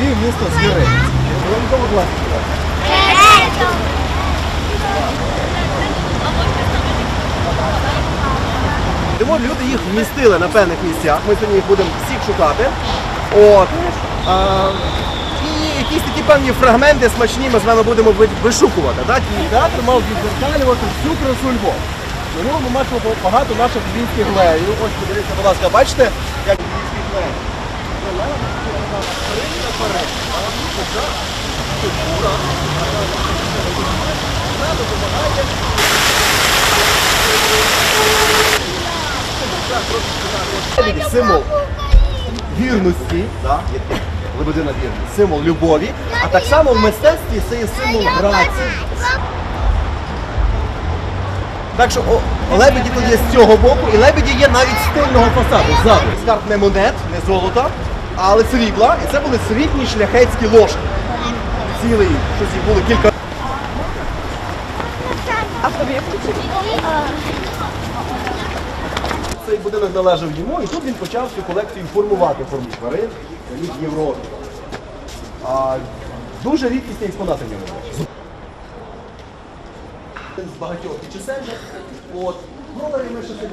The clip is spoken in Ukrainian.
Львів місто ласка. Тому люди їх вмістили на певних місцях. Ми сьогодні їх будемо всіх шукати. От. А, і якісь такі певні фрагменти смачні ми з вами будемо вишукувати. Так? І театр мав відзеркалювати всю красу Львова. Ньому ми бачимо багато наших львівських леїв. Ось подивіться, будь ласка, бачите, як львівських леїв. Парить. А тут культура, вона допомагає символ вірності, да, лебедина вірність, символ любові, а так само в мистецтві це є символ грації. Так що о, лебеді тут є з цього боку, і лебеді є навіть з тильного фасаду. Ззаду. Скарб не монет, не золота, але срібла. І це були срібні шляхетські ложки. Цілий, щось їх було кілька. Цей будинок належав йому, і тут він почав цю колекцію формувати форму тварин в Європі. А, дуже рідкісні експонати в ньому. були. З багатьох чисельних. От. Ми ще собі.